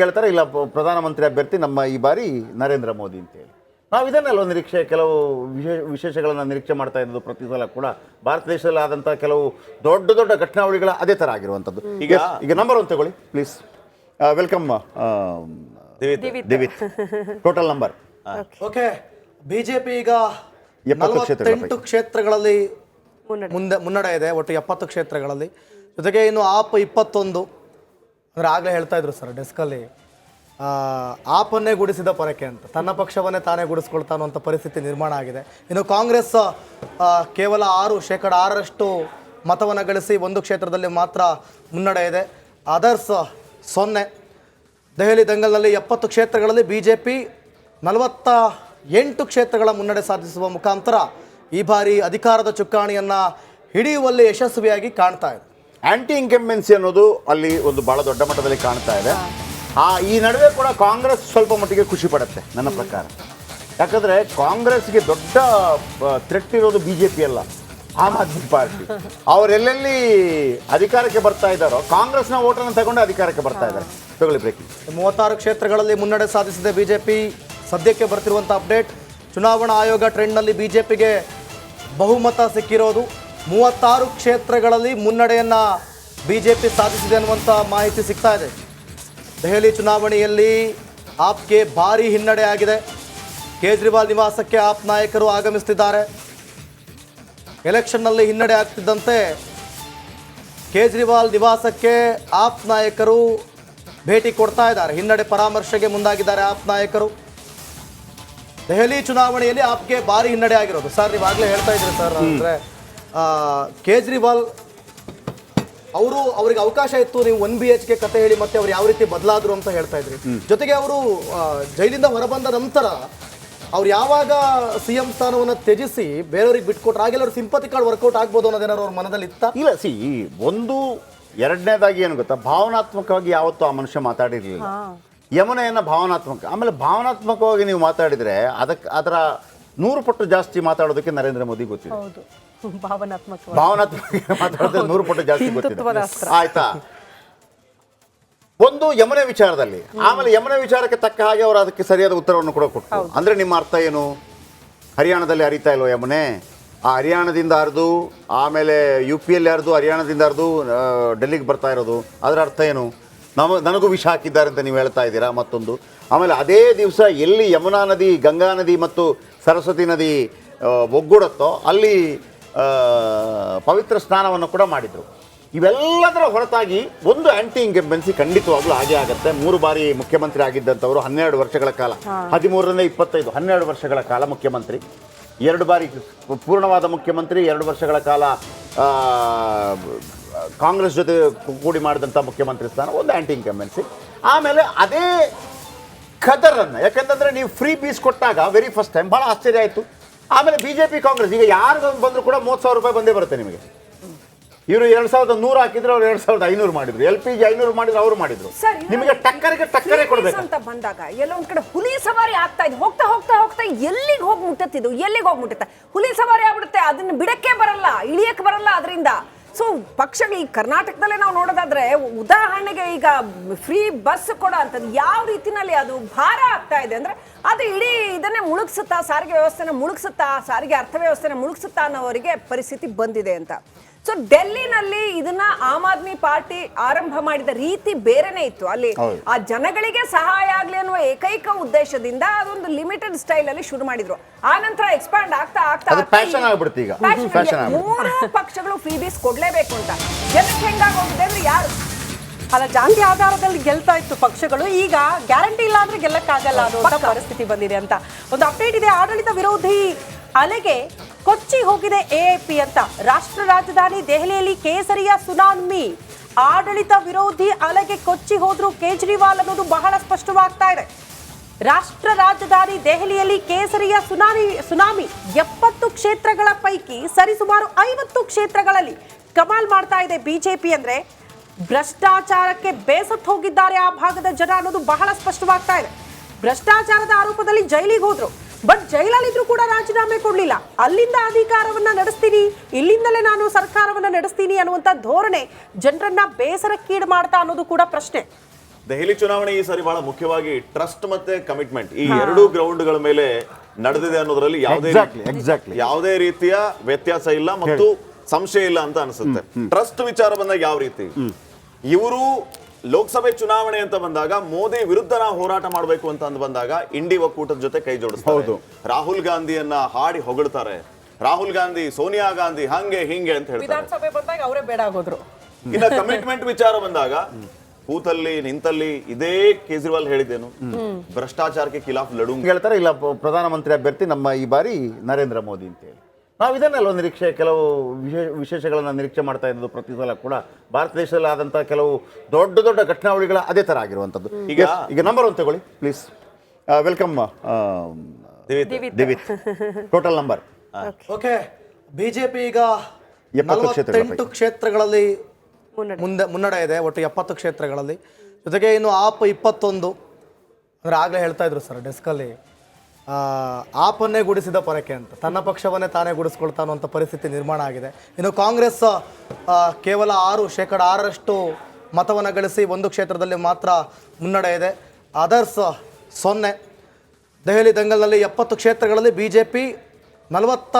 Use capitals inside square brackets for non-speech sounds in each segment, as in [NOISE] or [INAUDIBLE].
ಹೇಳ್ತಾರೆ ಇಲ್ಲ ಪ್ರಧಾನಮಂತ್ರಿ ಅಭ್ಯರ್ಥಿ ನಮ್ಮ ಈ ಬಾರಿ ನರೇಂದ್ರ ಮೋದಿ ಅಂತೇಳಿ. ನಾವು ಇದನ್ನೆಲ್ಲ ನಿರೀಕ್ಷೆ ಕೆಲವು ವಿಶೇಷ ವಿಶೇಷಗಳನ್ನು ನಿರೀಕ್ಷೆ ಮಾಡ್ತಾ ಇರೋದು ಪ್ರತಿ ಸಲ ಕೂಡ. ಭಾರತ ದೇಶದಲ್ಲಿ ಆದಂಥ ಕೆಲವು ದೊಡ್ಡ ದೊಡ್ಡ ಘಟನಾವಳಿಗಳ ಅದೇ ಥರ ಆಗಿರುವಂಥದ್ದು. ಈಗ ಈಗ ನಂಬರ್ ಒಂದು ತಗೊಳ್ಳಿ please welcome Divith. Total number okay BJP ಈಗ ಎಪ್ಪತ್ತು ಕ್ಷೇತ್ರಗಳಲ್ಲಿ ಮುಂದೆ ಮುನ್ನಡೆ ಇದೆ ಒಟ್ಟು ಎಪ್ಪತ್ತು ಕ್ಷೇತ್ರಗಳಲ್ಲಿ. ಜೊತೆಗೆ ಇನ್ನು ಆಪ್ ಇಪ್ಪತ್ತೊಂದು. ಅಂದ್ರೆ ಆಗಲೇ ಹೇಳ್ತಾ ಇದ್ರು ಸರ್ ಡೆಸ್ಕಲ್ಲಿ ಆಪನ್ನೇ ಗುಡಿಸಿದ ಪೊರಕೆ ಅಂತ. ತನ್ನ ಪಕ್ಷವನ್ನೇ ತಾನೇ ಗುಡಿಸ್ಕೊಳ್ತಾ ಅನ್ನುವಂಥ ಪರಿಸ್ಥಿತಿ ನಿರ್ಮಾಣ ಆಗಿದೆ. ಇನ್ನು ಕಾಂಗ್ರೆಸ್ ಕೇವಲ ಆರು, ಶೇಕಡ ಆರರಷ್ಟು ಮತವನ್ನು ಗಳಿಸಿ ಒಂದು ಕ್ಷೇತ್ರದಲ್ಲಿ ಮಾತ್ರ ಮುನ್ನಡೆ ಇದೆ. ಅದರ್ಸ್ ಸೊನ್ನೆ. ದೆಹಲಿ ದಂಗಲ್ನಲ್ಲಿ ಎಪ್ಪತ್ತು ಕ್ಷೇತ್ರಗಳಲ್ಲಿ ಬಿ ಜೆ ಪಿ ನಲವತ್ತ ಎಂಟು ಕ್ಷೇತ್ರಗಳ ಮುನ್ನಡೆ ಸಾಧಿಸುವ ಮುಖಾಂತರ ಈ ಬಾರಿ ಅಧಿಕಾರದ ಚುಕ್ಕಾಣಿಯನ್ನು ಹಿಡಿಯುವಲ್ಲಿ ಯಶಸ್ವಿಯಾಗಿ ಕಾಣ್ತಾ ಇದೆ. ಆಂಟಿ ಇನ್ಕಂಬೆನ್ಸಿ ಅನ್ನೋದು ಅಲ್ಲಿ ಒಂದು ಬಹಳ ದೊಡ್ಡ ಮಟ್ಟದಲ್ಲಿ ಕಾಣ್ತಾ ಇದೆ. ಆ ಈ ನಡುವೆ ಕೂಡ ಕಾಂಗ್ರೆಸ್ ಸ್ವಲ್ಪ ಮಟ್ಟಿಗೆ ಖುಷಿ ಪಡುತ್ತೆ ನನ್ನ ಪ್ರಕಾರ. ಯಾಕಂದ್ರೆ ಕಾಂಗ್ರೆಸ್ಗೆ ದೊಡ್ಡ ಥ್ರೆಟ್ ಇರೋದು ಬಿ ಜೆ ಪಿ ಅಲ್ಲ. ಆಮ್ ಆದ್ಮಿ ಪಾರ್ಟಿ. [LAUGHS] ಅವರೆಲ್ಲೆಲ್ಲಿ ಅಧಿಕಾರಕ್ಕೆ ಬರ್ತಾ ಇದ್ದಾರೋ ಕಾಂಗ್ರೆಸ್ನ ಓಟನ್ನು ತಗೊಂಡು ಅಧಿಕಾರಕ್ಕೆ ಬರ್ತಾ ಇದ್ದಾರೆ. ತಗೊಳ್ಳಿ ಬ್ರೇಕಿಂಗ್ ಮೂವತ್ತಾರು ಕ್ಷೇತ್ರಗಳಲ್ಲಿ ಮುನ್ನಡೆ ಸಾಧಿಸಿದೆ ಬಿ ಜೆ ಪಿ ಸದ್ಯಕ್ಕೆ ಬರ್ತಿರುವಂಥ ಅಪ್ಡೇಟ್ ಚುನಾವಣಾ ಆಯೋಗ ಟ್ರೆಂಡ್ನಲ್ಲಿ ಬಿ ಜೆ ಪಿಗೆ ಬಹುಮತ ಸಿಕ್ಕಿರೋದು. ಮೂವತ್ತಾರು ಕ್ಷೇತ್ರಗಳಲ್ಲಿ ಮುನ್ನಡೆಯನ್ನು ಬಿ ಜೆ ಪಿ ಸಾಧಿಸಿದೆ ಅನ್ನುವಂಥ ಮಾಹಿತಿ ಸಿಗ್ತಾ ಇದೆ. ದೆಹಲಿ ಚುನಾವಣೆಯಲ್ಲಿ ಆಪ್ಗೆ ಭಾರಿ ಹಿನ್ನಡೆ ಆಗಿದೆ. ಕೇಜ್ರಿವಾಲ್ ನಿವಾಸಕ್ಕೆ ಆಪ್ ನಾಯಕರು ಆಗಮಿಸುತ್ತಿದ್ದಾರೆ ಎಲೆಕ್ಷನ್ನಲ್ಲಿ ಹಿನ್ನಡೆ ಆಗ್ತಿದ್ದಂತೆ ಕೇಜ್ರಿವಾಲ್ ನಿವಾಸಕ್ಕೆ ಆಪ್ ನಾಯಕರು ಭೇಟಿ ಕೊಡ್ತಾ ಇದ್ದಾರೆ. ಹಿನ್ನಡೆ ಪರಾಮರ್ಶೆಗೆ ಮುಂದಾಗಿದ್ದಾರೆ ಆಪ್ ನಾಯಕರು. ದೆಹಲಿ ಚುನಾವಣೆಯಲ್ಲಿ ಆಪ್ಗೆ ಭಾರಿ ಹಿನ್ನಡೆ ಆಗಿರೋದು. ಸರ್ ನೀವಾಗಲೇ ಹೇಳ್ತಾ ಇದ್ರಿ ಸರ್ ಅಂದ್ರೆ ಕೇಜ್ರಿವಾಲ್ ಅವರು ಅವರಿಗೆ ಅವಕಾಶ ಇತ್ತು. ನೀವು ಒನ್ ಬಿ ಎಚ್ ಕೆ ಕತೆ ಹೇಳಿ ಮತ್ತೆ ಅವ್ರು ಯಾವ ರೀತಿ ಬದಲಾದ್ರು ಅಂತ ಹೇಳ್ತಾ ಇದ್ರಿ. ಜೊತೆಗೆ ಅವರು ಜೈಲಿಂದ ಹೊರಬಂದ ನಂತರ ಅವ್ರು ಯಾವಾಗ ಸಿ ಎಂ ಸ್ಥಾನವನ್ನು ತ್ಯಜಿಸಿ ಬೇರೆಯವ್ರಿಗೆ ಬಿಟ್ಕೊಟ್ರೆ ಆಗಿಲ್ಲ ಅವ್ರು ಸಿಂಪತಿ ಕಾರ್ಡ್ ವರ್ಕೌಟ್ ಆಗ್ಬೋದು ಅನ್ನೋದೇನಾದ್ರು ಅವ್ರ ಮನದಲ್ಲಿ ಇತ್ತ? ಇಲ್ಲ ಸಿ ಒಂದು ಎರಡನೇದಾಗಿ ಏನು ಗೊತ್ತಾ? ಭಾವನಾತ್ಮಕವಾಗಿ ಯಾವತ್ತೂ ಆ ಮನುಷ್ಯ ಮಾತಾಡಿರಲಿಲ್ಲ. ಯಮುನೆಯನ್ನ ಭಾವನಾತ್ಮಕ ಆಮೇಲೆ ಭಾವನಾತ್ಮಕವಾಗಿ ನೀವು ಮಾತಾಡಿದ್ರೆ ಅದಕ್ಕೆ ಅದರ ನೂರು ಪಟ್ಟು ಜಾಸ್ತಿ ಮಾತಾಡೋದಕ್ಕೆ ನರೇಂದ್ರ ಮೋದಿ ಗೊತ್ತಿದೆ. ಹೌದು. ಭಾವನಾತ್ಮಕ ನೂರು ಪಟ್ಟು ಜಾಸ್ತಿ ಗೊತ್ತಿದೆ. ಆಯ್ತಾ? ಒಂದು ಯಮುನೆ ವಿಚಾರದಲ್ಲಿ. ಆಮೇಲೆ ಯಮುನೆ ವಿಚಾರಕ್ಕೆ ತಕ್ಕ ಹಾಗೆ ಅವರು ಅದಕ್ಕೆ ಸರಿಯಾದ ಉತ್ತರವನ್ನು ಕೂಡ ಕೊಟ್ಟರು ಅಂದ್ರೆ ನಿಮ್ಮ ಅರ್ಥ ಏನು? ಹರಿಯಾಣದಲ್ಲಿ ಹರಿತಾ ಇಲ್ವ ಯಮುನೆ? ಆ ಹರಿಯಾಣದಿಂದ ಹರಿದು ಆಮೇಲೆ ಯು ಪಿಯಲ್ಲಿ ಹರಿದು ಹರಿಯಾಣದಿಂದ ಹರಿದು ಡೆಲ್ಲಿಗೆ ಬರ್ತಾ ಇರೋದು. ಅದರ ಅರ್ಥ ಏನು? ನಮ ನನಗೂ ವಿಷ ಹಾಕಿದ್ದಾರೆ ಅಂತ ನೀವು ಹೇಳ್ತಾ ಇದ್ದೀರಾ? ಮತ್ತೊಂದು. ಆಮೇಲೆ ಅದೇ ದಿವಸ ಎಲ್ಲಿ ಯಮುನಾ ನದಿ ಗಂಗಾ ನದಿ ಮತ್ತು ಸರಸ್ವತಿ ನದಿ ಒಗ್ಗೂಡುತ್ತೋ ಅಲ್ಲಿ ಪವಿತ್ರ ಸ್ನಾನವನ್ನು ಕೂಡ ಮಾಡಿದರು. ಇವೆಲ್ಲದರ ಹೊರತಾಗಿ ಒಂದು ಆ್ಯಂಟಿ ಇಂಕೆಂಬೆನ್ಸಿ ಖಂಡಿತವಾಗ್ಲೂ ಹಾಗೆ ಆಗುತ್ತೆ. ಮೂರು ಬಾರಿ ಮುಖ್ಯಮಂತ್ರಿ ಆಗಿದ್ದಂಥವರು ಹನ್ನೆರಡು ವರ್ಷಗಳ ಕಾಲ. ಹದಿಮೂರರಿಂದ ಇಪ್ಪತ್ತೈದು ಹನ್ನೆರಡು ವರ್ಷಗಳ ಕಾಲ ಮುಖ್ಯಮಂತ್ರಿ. ಎರಡು ಬಾರಿ ಪೂರ್ಣವಾದ ಮುಖ್ಯಮಂತ್ರಿ ಎರಡು ವರ್ಷಗಳ ಕಾಲ ಕಾಂಗ್ರೆಸ್ ಜೊತೆ ಕೂಡಿ ಮಾಡಿದಂಥ ಮುಖ್ಯಮಂತ್ರಿ ಸ್ಥಾನ ಒಂದು ಆಂಟಿ ಇಂಕೆಂಬೆನ್ಸಿ ಆಮೇಲೆ ಅದೇ ಖದರನ್ನು ಯಾಕಂತಂದರೆ ನೀವು ಫ್ರೀ ಬೀಸ್ ಕೊಟ್ಟಾಗ ವೆರಿ ಫಸ್ಟ್ ಟೈಮ್ ಭಾಳ ಆಶ್ಚರ್ಯ ಆಯಿತು. ಆಮೇಲೆ ಬಿ ಜೆ ಪಿ ಕಾಂಗ್ರೆಸ್. ಈಗ ಯಾರು ಬಂದರೂ ಕೂಡ ಮೂವತ್ತು ಸಾವಿರ ರೂಪಾಯಿ ಬಂದೇ ಬರುತ್ತೆ ನಿಮಗೆ. ಇವರು ಎರಡ್ ಸಾವಿರದ ನೂರು ಹಾಕಿದ್ರು ಅವ್ರು ಎರಡ್ ಸಾವಿರದ ಐನೂರು ಮಾಡಿದ್ರು. ಎಲ್ ಪಿ ಜಿ ಐನೂರು ಮಾಡಿದ್ರು ಅವರು ಮಾಡಿದ್ರು. ನಿಮಗೆ ಟಕ್ಕರಿಗೆ ಟಕ್ಕರೆ ಕೊಡಬೇಕು? ಅಂತ ಬಂದಾಗ ಎಲ್ಲೋ ಒಂದ್ ಕಡೆ ಹುಲಿ ಸವಾರಿ ಆಗ್ತಾ ಇದೆ. ಹೋಗ್ತಾ ಹೋಗ್ತಾ ಹೋಗ್ತಾ ಎಲ್ಲಿಗೆ ಹೋಗಿ ಮುಟ್ಟತ್ತಿದ್ದು ಎಲ್ಲಿಗೆ ಹೋಗಿ ಮುಟ್ಟುತ್ತೆ ಹುಲಿ ಸವಾರಿ ಆಗ್ಬಿಡುತ್ತೆ ಅದನ್ನ ಬಿಡಕ್ಕೆ ಬರಲ್ಲ ಇಳಿಯಕ್ಕೆ ಬರಲ್ಲ ಅದರಿಂದ ಸೊ ಪಕ್ಷಗಳು ಈ ಕರ್ನಾಟಕದಲ್ಲೇ ನಾವು ನೋಡೋದಾದ್ರೆ, ಉದಾಹರಣೆಗೆ ಈಗ ಫ್ರೀ ಬಸ್ ಕೊಡೋ ಅಂಥದ್ದು ಯಾವ ರೀತಿನಲ್ಲಿ ಅದು ಭಾರ ಆಗ್ತಾ ಇದೆ ಅಂದ್ರೆ, ಅದು ಇಡೀ ಇದನ್ನೇ ಮುಳುಗಿಸುತ್ತಾ, ಸಾರಿಗೆ ವ್ಯವಸ್ಥೆನ ಮುಳುಗಿಸುತ್ತಾ, ಸಾರಿಗೆ ಅರ್ಥವ್ಯವಸ್ಥೆನ ಮುಳುಗಿಸುತ್ತಾ ಅನ್ನೋವರಿಗೆ ಪರಿಸ್ಥಿತಿ ಬಂದಿದೆ ಅಂತ. ಸೊ ಡೆಲ್ಲಿನಲ್ಲಿ ಇದನ್ನ ಆಮ್ ಆದ್ಮಿ ಪಾರ್ಟಿ ಆರಂಭ ಮಾಡಿದ ರೀತಿ ಬೇರೆನೇ ಇತ್ತು. ಅಲ್ಲಿ ಆ ಜನಗಳಿಗೆ ಸಹಾಯ ಆಗ್ಲಿ ಅನ್ನುವ ಏಕೈಕ ಉದ್ದೇಶದಿಂದ ಅದೊಂದು ಲಿಮಿಟೆಡ್ ಸ್ಟೈಲ್ ಅಲ್ಲಿ ಶುರು ಮಾಡಿದ್ರು. ಆ ನಂತರ ಎಕ್ಸ್ಪ್ಯಾಂಡ್ ಆಗ್ತಾ ಆಗ್ತಾ. ಮೂರು ಪಕ್ಷಗಳು ಫೀಬೀಸ್ ಬೀಸ್ ಕೊಡ್ಲೇಬೇಕು ಅಂತ. ಜನಕ್ಕೆ ಹೆಂಗಾಗೋಗಿದೆ ಅಂದ್ರೆ ಯಾರು? ಅಲ್ಲ ಜಾತಿ ಆಧಾರದಲ್ಲಿ ಗೆಲ್ತಾ ಇತ್ತು ಪಕ್ಷಗಳು. ಈಗ ಗ್ಯಾರಂಟಿ ಇಲ್ಲ ಅಂದ್ರೆ ಗೆಲ್ಲಕ್ಕಾಗಲ್ಲ ಅನ್ನೋ ಪರಿಸ್ಥಿತಿ ಬಂದಿದೆ ಅಂತ. ಒಂದು ಅಪ್ಡೇಟ್ ಇದೆ ಆಡಳಿತ ವಿರೋಧಿ ಅಲೆಗೆ ಕೊಚ್ಚಿ ಹೋಗಿದೆ ಎಎಪಿ ಅಂತ. ರಾಷ್ಟ್ರ ರಾಜಧಾನಿ ದೆಹಲಿಯಲ್ಲಿ ಕೇಸರಿಯ ಸುನಾಮಿ. ಆಡಳಿತ ವಿರೋಧಿ ಅಲೆಗೆ ಕೊಚ್ಚಿ ಹೋದ್ರು ಕೇಜ್ರಿವಾಲ್ ಅನ್ನೋದು ಬಹಳ ಸ್ಪಷ್ಟವಾಗ್ತಾ ಇದೆ. ರಾಷ್ಟ್ರ ರಾಜಧಾನಿ ದೆಹಲಿಯಲ್ಲಿ ಕೇಸರಿಯ ಸುನಾಮಿ ಸುನಾಮಿ ಎಪ್ಪತ್ತು ಕ್ಷೇತ್ರಗಳ ಪೈಕಿ ಸರಿಸುಮಾರು ಐವತ್ತು ಕ್ಷೇತ್ರಗಳಲ್ಲಿ ಕಮಾಲ್ ಮಾಡ್ತಾ ಇದೆ ಬಿಜೆಪಿ ಅಂದ್ರೆ. ಭ್ರಷ್ಟಾಚಾರಕ್ಕೆ ಬೇಸತ್ತು ಹೋಗಿದ್ದಾರೆ ಆ ಭಾಗದ ಜನ ಅನ್ನೋದು ಬಹಳ ಸ್ಪಷ್ಟವಾಗ್ತಾ ಇದೆ. ಭ್ರಷ್ಟಾಚಾರದ ಆರೋಪದಲ್ಲಿ ಜೈಲಿಗೆ ಹೋದ್ರು. ಬಟ್ ಜೈಲಲ್ಲಿದ್ರು ಕೂಡ ರಾಜೀನಾಮೆ ಕೊಡ್ಲಿಲ್ಲ. ಅಲ್ಲಿಂದ ಅಧಿಕಾರವನ್ನ ನಡೆಸ್ತೀನಿ ಇಲ್ಲಿಂದಲೇ ನಾನು ಸರ್ಕಾರವನ್ನ ನಡೆಸ್ತೀನಿ ಅನ್ನುವಂತ ಧೋರಣೆ ಜನರನ್ನ ಬೇಸರಕ್ಕೀಡು ಮಾಡ್ತಾ ಅನ್ನೋದು ಕೂಡ ಪ್ರಶ್ನೆ. ದೆಹಲಿ ಚುನಾವಣೆ ಈ ಸಾರಿ ಬಹಳ ಮುಖ್ಯವಾಗಿ ಟ್ರಸ್ಟ್ ಮತ್ತೆ ಕಮಿಟ್ಮೆಂಟ್ ಈ ಎರಡೂ ಗ್ರೌಂಡ್ಗಳ ಮೇಲೆ ನಡೆದಿದೆ ಅನ್ನೋದ್ರಲ್ಲಿ ಯಾವುದೇ. ಯಾವುದೇ ರೀತಿಯ ವ್ಯತ್ಯಾಸ ಇಲ್ಲ ಮತ್ತು ಸಂಶಯ ಇಲ್ಲ ಅಂತ ಅನಿಸುತ್ತೆ. ಟ್ರಸ್ಟ್ ವಿಚಾರ ಬಂದಾಗ ಯಾವ ರೀತಿ? ಇವರು ಲೋಕಸಭೆ ಚುನಾವಣೆ ಅಂತ ಬಂದಾಗ ಮೋದಿ ವಿರುದ್ಧ ನಾವು ಹೋರಾಟ ಮಾಡಬೇಕು ಅಂತ ಅಂದ್ ಬಂದಾಗ ಇಂಡಿ ಒಕ್ಕೂಟದ ಜೊತೆ ಕೈ ಜೋಡಿಸ್ತಾರೆ. ರಾಹುಲ್ ಗಾಂಧಿಯನ್ನ ಹಾಡಿ ಹೊಗಳ್ತಾರೆ. ರಾಹುಲ್ ಗಾಂಧಿ ಸೋನಿಯಾ ಗಾಂಧಿ ಹಂಗೆ ಹಿಂಗೆ ಅಂತ ಹೇಳ್ತಾರೆ. ವಿಧಾನಸಭೆ ಬಂದಾಗ ಅವರೇ ಬೇಡ ಆಗೋದ್ರು. ಇನ್ನ ಕಮಿಟ್ಮೆಂಟ್ ವಿಚಾರ ಬಂದಾಗ ಕೂತಲ್ಲಿ ನಿಂತಲ್ಲಿ ಇದೇ ಕೇಜ್ರಿವಾಲ್ ಹೇಳಿದ್ದೇನು. ಭ್ರಷ್ಟಾಚಾರಕ್ಕೆ ಖಿಲಾಫ್ ಲಡು ಹೇಳ್ತಾರೆ ಇಲ್ಲ ಪ್ರಧಾನಮಂತ್ರಿ ಅಭ್ಯರ್ಥಿ ನಮ್ಮ ಈ ಬಾರಿ ನರೇಂದ್ರ ಮೋದಿ ಅಂತ ಹೇಳಿ. ನಾವು ಇದನ್ನೆಲ್ಲ ನಿರೀಕ್ಷೆ ಕೆಲವು ವಿಶೇಷ ವಿಶೇಷಗಳನ್ನು ನಿರೀಕ್ಷೆ ಮಾಡ್ತಾ ಇದ್ದು ಪ್ರತಿ ಸಲ ಕೂಡ. ಭಾರತ ದೇಶದಲ್ಲಿ ಆದಂಥ ಕೆಲವು ದೊಡ್ಡ ದೊಡ್ಡ ಘಟನಾವಳಿಗಳ ಅದೇ ಥರ ಆಗಿರುವಂಥದ್ದು. ಈಗ ಈಗ- ನಂಬರ್ ಒಂದು ತಗೊಳ್ಳಿ please welcome Divith. Total number okay BJP ಈಗ ಎಪ್ಪತ್ತು ಕ್ಷೇತ್ರಗಳಲ್ಲಿ ಮುಂದೆ ಮುನ್ನಡೆ ಇದೆ ಒಟ್ಟು ಎಪ್ಪತ್ತು ಕ್ಷೇತ್ರಗಳಲ್ಲಿ. ಜೊತೆಗೆ ಇನ್ನು ಆಪ್ ಇಪ್ಪತ್ತೊಂದು. ಅಂದರೆ ಆಗಲೇ ಹೇಳ್ತಾ ಇದ್ರು ಸರ್ ಡೆಸ್ಕಲ್ಲಿ ಆಪನ್ನೇ ಗುಡಿಸಿದ ಪರಕೆ ಅಂತ. ತನ್ನ ಪಕ್ಷವನ್ನೇ ತಾನೇ ಗುಡಿಸ್ಕೊಳ್ತಾ ಅನ್ನುವಂಥ ಪರಿಸ್ಥಿತಿ ನಿರ್ಮಾಣ ಆಗಿದೆ. ಇನ್ನು ಕಾಂಗ್ರೆಸ್ ಕೇವಲ ಆರು ಶೇಕಡ ಆರರಷ್ಟು ಮತವನ್ನು ಗಳಿಸಿ ಒಂದು ಕ್ಷೇತ್ರದಲ್ಲಿ ಮಾತ್ರ ಮುನ್ನಡೆ ಇದೆ. ಅದರ್ಸ್ ಸೊನ್ನೆ. ದೆಹಲಿ ದಂಗಲ್ನಲ್ಲಿ ಎಪ್ಪತ್ತು ಕ್ಷೇತ್ರಗಳಲ್ಲಿ ಬಿ ಜೆ ಪಿ ನಲವತ್ತ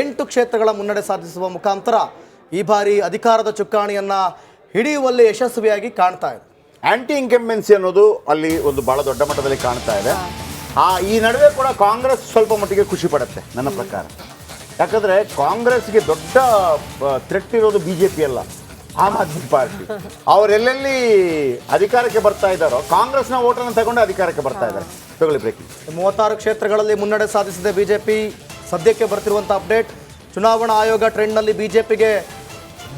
ಎಂಟು ಕ್ಷೇತ್ರಗಳ ಮುನ್ನಡೆ ಸಾಧಿಸುವ ಮುಖಾಂತರ ಈ ಬಾರಿ ಅಧಿಕಾರದ ಚುಕ್ಕಾಣಿಯನ್ನು ಹಿಡಿಯುವಲ್ಲಿ ಯಶಸ್ವಿಯಾಗಿ ಕಾಣ್ತಾ ಇದೆ. ಆ್ಯಂಟಿ ಇನ್ಕಂಬೆನ್ಸಿ ಅನ್ನೋದು ಅಲ್ಲಿ ಒಂದು ಭಾಳ ದೊಡ್ಡ ಮಟ್ಟದಲ್ಲಿ ಕಾಣ್ತಾ ಇದೆ. ಆ, ಈ ನಡುವೆ ಕೂಡ ಕಾಂಗ್ರೆಸ್ ಸ್ವಲ್ಪ ಮಟ್ಟಿಗೆ ಖುಷಿ ಪಡುತ್ತೆ, ನನ್ನ ಪ್ರಕಾರ. ಯಾಕಂದ್ರೆ ಕಾಂಗ್ರೆಸ್ಗೆ ದೊಡ್ಡ ಥ್ರೆಟ್ ಇರೋದು ಬಿ ಜೆ ಪಿ ಅಲ್ಲ, ಆಮ್ ಆದ್ಮಿ ಪಾರ್ಟಿ. ಅವರೆಲ್ಲೆಲ್ಲಿ ಅಧಿಕಾರಕ್ಕೆ ಬರ್ತಾ ಇದ್ದಾರೋ, ಕಾಂಗ್ರೆಸ್ನ ಓಟನ್ನು ತಗೊಂಡು ಅಧಿಕಾರಕ್ಕೆ ಬರ್ತಾ ಇದ್ದಾರೆ. ತಗೊಳ್ಳಿ ಬ್ರೇಕಿಂಗ್ ಮೂವತ್ತಾರು ಕ್ಷೇತ್ರಗಳಲ್ಲಿ ಮುನ್ನಡೆ ಸಾಧಿಸಿದೆ ಬಿಜೆಪಿ ಸದ್ಯಕ್ಕೆ ಬರ್ತಿರುವಂಥ ಅಪ್ಡೇಟ್, ಚುನಾವಣಾ ಆಯೋಗ ಟ್ರೆಂಡ್ನಲ್ಲಿ ಬಿಜೆಪಿಗೆ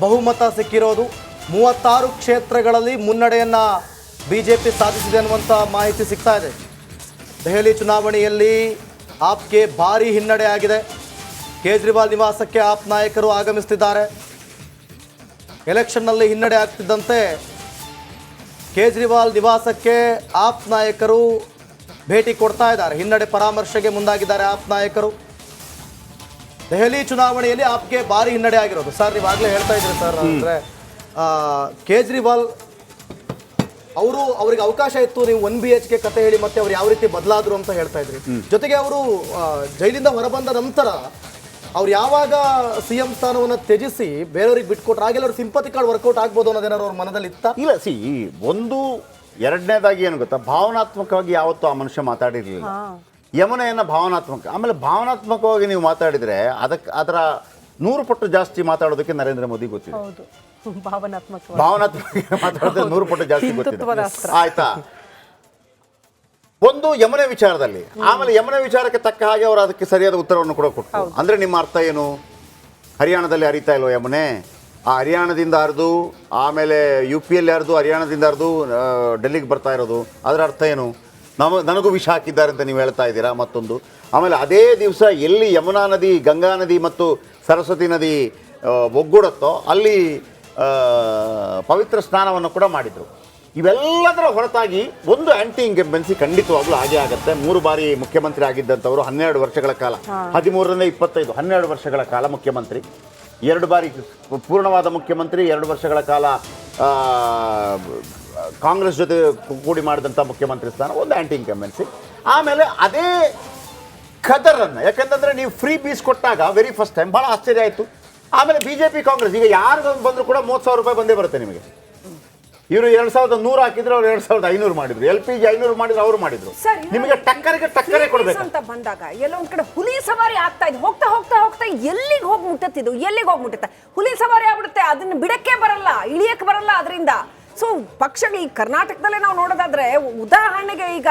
ಬಹುಮತ ಸಿಕ್ಕಿರೋದು. ಮೂವತ್ತಾರು ಕ್ಷೇತ್ರಗಳಲ್ಲಿ ಮುನ್ನಡೆಯನ್ನು ಬಿಜೆಪಿ ಸಾಧಿಸಿದೆ ಅನ್ನುವಂಥ ಮಾಹಿತಿ ಸಿಗ್ತಾ ಇದೆ. ದೆಹಲಿ ಚುನಾವಣೆಯಲ್ಲಿ ಆಪ್ಗೆ ಭಾರಿ ಹಿನ್ನಡೆ ಆಗಿದೆ. ಕೇಜ್ರಿವಾಲ್ ನಿವಾಸಕ್ಕೆ ಆಪ್ ನಾಯಕರು ಆಗಮಿಸುತ್ತಿದ್ದಾರೆ ಎಲೆಕ್ಷನ್ನಲ್ಲಿ ಹಿನ್ನಡೆ ಆಗ್ತಿದ್ದಂತೆ ಕೇಜ್ರಿವಾಲ್ ನಿವಾಸಕ್ಕೆ ಆಪ್ ನಾಯಕರು ಭೇಟಿ ಕೊಡ್ತಾ ಇದ್ದಾರೆ. ಹಿನ್ನಡೆ ಪರಾಮರ್ಶೆಗೆ ಮುಂದಾಗಿದ್ದಾರೆ ಆಪ್ ನಾಯಕರು. ದೆಹಲಿ ಚುನಾವಣೆಯಲ್ಲಿ ಆಪ್ಗೆ ಭಾರಿ ಹಿನ್ನಡೆ ಆಗಿರೋದು. ಸರ್ ನೀವಾಗಲೇ ಆಗ್ಲೇ ಹೇಳ್ತಾ ಇದ್ರಿ ಸರ್ ಅಂದರೆ ಕೇಜ್ರಿವಾಲ್ ಅವರು ಅವ್ರಿಗೆ ಅವಕಾಶ ಇತ್ತು ನೀವು ಒನ್ ಬಿ ಎಚ್ ಕೆ ಕತೆ ಹೇಳಿ ಮತ್ತೆ ಅವ್ರು ಯಾವ ರೀತಿ ಬದಲಾದ್ರು ಅಂತ ಹೇಳ್ತಾ ಇದ್ರಿ. ಜೊತೆಗೆ ಅವರು ಜೈಲಿಂದ ಹೊರಬಂದ ನಂತರ ಅವ್ರು ಯಾವಾಗ ಸಿ ಎಂ ಸ್ಥಾನವನ್ನು ತ್ಯಜಿಸಿ ಬೇರೆಯವ್ರಿಗೆ ಬಿಟ್ಕೊಟ್ರೆ ಆಗಿಲ್ಲ ಅವ್ರ ಸಿಂಪತಿ ಕಾರ್ಡ್ ವರ್ಕೌಟ್ ಆಗ್ಬೋದು ಅನ್ನೋದೇನಾರು ಅವ್ರ ಮನದಲ್ಲಿ ಇತ್ತ? ಇಲ್ಲ ಸಿ ಒಂದು ಎರಡನೇದಾಗಿ ಏನು ಗೊತ್ತಾ? ಭಾವನಾತ್ಮಕವಾಗಿ ಯಾವತ್ತೂ ಆ ಮನುಷ್ಯ ಮಾತಾಡಿರಲಿಲ್ಲ. ಯಮುನೆಯನ್ನ ಭಾವನಾತ್ಮಕ ಆಮೇಲೆ ಭಾವನಾತ್ಮಕವಾಗಿ ನೀವು ಮಾತಾಡಿದ್ರೆ ಅದಕ್ಕೆ ಅದರ ನೂರು ಪಟ್ಟು ಜಾಸ್ತಿ ಮಾತಾಡೋದಕ್ಕೆ ನರೇಂದ್ರ ಮೋದಿ ಗೊತ್ತಿದೆ. ಹೌದು. ಭಾವನಾತ್ಮಕ ನೂರು ಪಟ್ಟು ಜಾಸ್ತಿ ಹಿಂದುತ್ವದ ಗೊತ್ತಿದೆ ಅಸ್ತ್ರ. ಆಯ್ತಾ? ಒಂದು ಯಮುನೆ ವಿಚಾರದಲ್ಲಿ. ಆಮೇಲೆ ಯಮುನೆ ವಿಚಾರಕ್ಕೆ ತಕ್ಕ ಹಾಗೆ ಅವರು ಅದಕ್ಕೆ ಸರಿಯಾದ ಉತ್ತರವನ್ನು ಕೂಡ ಕೊಟ್ಟರು ಅಂದ್ರೆ ನಿಮ್ಮ ಅರ್ಥ ಏನು? ಹರಿಯಾಣದಲ್ಲಿ ಹರಿತಾ ಇಲ್ವ ಯಮುನೆ? ಆ ಹರಿಯಾಣದಿಂದ ಹರಿದು ಆಮೇಲೆ ಯು ಪಿಯಲ್ಲಿ ಹರಿದು ಹರಿಯಾಣದಿಂದ ಹರಿದು ಆ, ಡೆಲ್ಲಿಗೆ ಬರ್ತಾ ಇರೋದು. ಅದರ ಅರ್ಥ ಏನು? ನಮ ನನಗೂ ವಿಷ ಹಾಕಿದ್ದಾರೆ ಅಂತ ನೀವು ಹೇಳ್ತಾ ಇದ್ದೀರಾ? ಮತ್ತೊಂದು. ಆಮೇಲೆ ಅದೇ ದಿವಸ ಎಲ್ಲಿ ಯಮುನಾ ನದಿ ಗಂಗಾ ನದಿ ಮತ್ತು ಸರಸ್ವತಿ ನದಿ ಆ, ಒಗ್ಗೂಡುತ್ತೋ ಅಲ್ಲಿ ಪವಿತ್ರ ಸ್ನಾನವನ್ನು ಕೂಡ ಮಾಡಿದರು. ಇವೆಲ್ಲದರ ಹೊರತಾಗಿ ಒಂದು ಆ್ಯಂಟಿ ಇಂಕೆಂಬೆನ್ಸಿ ಖಂಡಿತವಾಗ್ಲೂ ಹಾಗೆ ಆಗುತ್ತೆ. ಮೂರು ಬಾರಿ ಮುಖ್ಯಮಂತ್ರಿ ಆಗಿದ್ದಂಥವರು ಹನ್ನೆರಡು ವರ್ಷಗಳ ಕಾಲ. ಹದಿಮೂರರಿಂದ ಇಪ್ಪತ್ತೈದು ಹನ್ನೆರಡು ವರ್ಷಗಳ ಕಾಲ ಮುಖ್ಯಮಂತ್ರಿ. ಎರಡು ಬಾರಿ ಪೂರ್ಣವಾದ ಮುಖ್ಯಮಂತ್ರಿ ಎರಡು ವರ್ಷಗಳ ಕಾಲ ಕಾಂಗ್ರೆಸ್ ಜೊತೆ ಕೂಡಿ ಮಾಡಿದಂಥ ಮುಖ್ಯಮಂತ್ರಿ ಸ್ಥಾನ ಒಂದು ಆ್ಯಂಟಿ ಇಂಕೆಂಬೆನ್ಸಿ ಆಮೇಲೆ ಅದೇ ಖದರನ್ನು ಯಾಕಂತಂದರೆ ನೀವು ಫ್ರೀ ಬೀಸ್ ಕೊಟ್ಟಾಗ ವೆರಿ ಫಸ್ಟ್ ಟೈಮ್ ಭಾಳ ಆಶ್ಚರ್ಯ ಆಯಿತು. ಆಮೇಲೆ ಬಿ ಜೆ ಪಿ ಕಾಂಗ್ರೆಸ್ ಈಗ ಯಾರು ಬಂದರೂ ಕೂಡ ಮೂವತ್ತು ಸಾವಿರ ರೂಪಾಯಿ ಬಂದೇ ಬರುತ್ತೆ ನಿಮಗೆ. ಇವರು ಎರಡ್ ಸಾವಿರದ ನೂರು ಹಾಕಿದ್ರು ಅವ್ರು ಎರಡ್ ಸಾವಿರದ ಐನೂರು ಮಾಡಿದ್ರು. ಎಲ್ ಪಿ ಜಿ ಐನೂರು ಮಾಡಿದ್ರು ಅವರು ಮಾಡಿದ್ರು. ನಿಮಗೆ ಟಕ್ಕರಿಗೆ ಟಕ್ಕರೆ ಕೊಡಬೇಕು ಕೊಡ್ಬೇಕು. ಅಂತ ಬಂದಾಗ ಎಲ್ಲ ಒಂದ್ ಕಡೆ ಹುಲಿ ಸವಾರಿ ಆಗ್ತಾ ಇದೆ. ಹೋಗ್ತಾ ಹೋಗ್ತಾ ಹೋಗ್ತಾ ಎಲ್ಲಿಗೆ ಹೋಗಿ ಮುಟ್ಟತ್ತಿದ್ದು? ಎಲ್ಲಿಗೆ ಹೋಗಿ ಮುಟ್ಟುತ್ತೆ? ಹುಲಿ ಸವಾರಿ ಆಗ್ಬಿಡುತ್ತೆ. ಅದನ್ನ ಬಿಡಕ್ಕೆ ಬರಲ್ಲ ಇಳಿಯಕ್ಕೆ ಬರಲ್ಲ ಅದರಿಂದ. ಸೊ ಪಕ್ಷಗಳು ಈ ಕರ್ನಾಟಕದಲ್ಲೇ ನಾವು ನೋಡೋದಾದ್ರೆ ಉದಾಹರಣೆಗೆ ಈಗ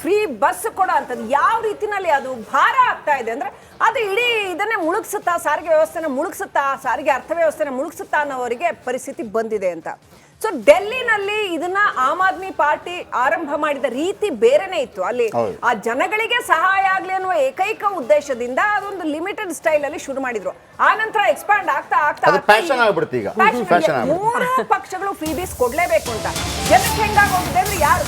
ಫ್ರೀ ಬಸ್ ಕೊಡೋ ಅಂಥದ್ದು ಯಾವ ರೀತಿನಲ್ಲಿ ಅದು ಭಾರ ಆಗ್ತಾ ಇದೆ ಅಂದ್ರೆ ಅದು ಇಡೀ ಇದನ್ನೇ ಮುಳುಗಿಸುತ್ತಾ ಸಾರಿಗೆ ವ್ಯವಸ್ಥೆನ ಮುಳುಗಿಸುತ್ತಾ ಸಾರಿಗೆ ಅರ್ಥವ್ಯವಸ್ಥೆನ ಮುಳುಗಿಸುತ್ತಾ ಅನ್ನೋವರಿಗೆ ಪರಿಸ್ಥಿತಿ ಬಂದಿದೆ ಅಂತ. ಸೊ ಡೆಲ್ಲಿನಲ್ಲಿ ಇದನ್ನ ಆಮ್ ಆದ್ಮಿ ಪಾರ್ಟಿ ಆರಂಭ ಮಾಡಿದ ರೀತಿ ಬೇರೆನೆ ಇತ್ತು. ಅಲ್ಲಿ ಆ ಜನಗಳಿಗೆ ಸಹಾಯ ಆಗ್ಲಿ ಅನ್ನುವ ಏಕೈಕ ಉದ್ದೇಶದಿಂದ ಅದೊಂದು ಲಿಮಿಟೆಡ್ ಸ್ಟೈಲ್ ಅಲ್ಲಿ ಶುರು ಮಾಡಿದ್ರು. ಆ ನಂತರ ಎಕ್ಸ್ಪ್ಯಾಂಡ್ ಆಗ್ತಾ ಆಗ್ತಾ. ಮೂರು ಪಕ್ಷಗಳು ಫೀಬೀಸ್ ಬೀಸ್ ಕೊಡ್ಲೇಬೇಕು ಅಂತ. ಜನಕ್ಕೆ ಹೆಂಗಾಗೋಗಿದೆ ಅಂದ್ರೆ ಯಾರು?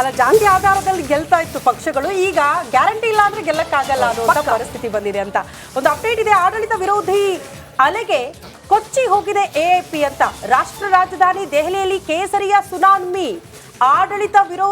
ಅಲ್ಲ ಜಾತಿ ಆಧಾರದಲ್ಲಿ ಗೆಲ್ತಾ ಇತ್ತು ಪಕ್ಷಗಳು ಈಗ ಗ್ಯಾರಂಟಿ ಇಲ್ಲ ಅಂದ್ರೆ ಗೆಲ್ಲಕ್ಕಾಗಲ್ಲ ಅನ್ನೋ ಪರಿಸ್ಥಿತಿ ಬಂದಿದೆ ಅಂತ. ಒಂದು ಅಪ್ಡೇಟ್ ಇದೆ ಆಡಳಿತ ವಿರೋಧಿ ಅಲೆಗೆ ಕೊಚ್ಚಿ ಹೋಗಿದೆ ಎಎಪಿ ಅಂತ. ರಾಷ್ಟ್ರ ರಾಜಧಾನಿ ದೆಹಲಿಯಲ್ಲಿ ಕೇಸರಿಯ ಸುನಾಮಿ. ಆಡಳಿತ ವಿರೋಧ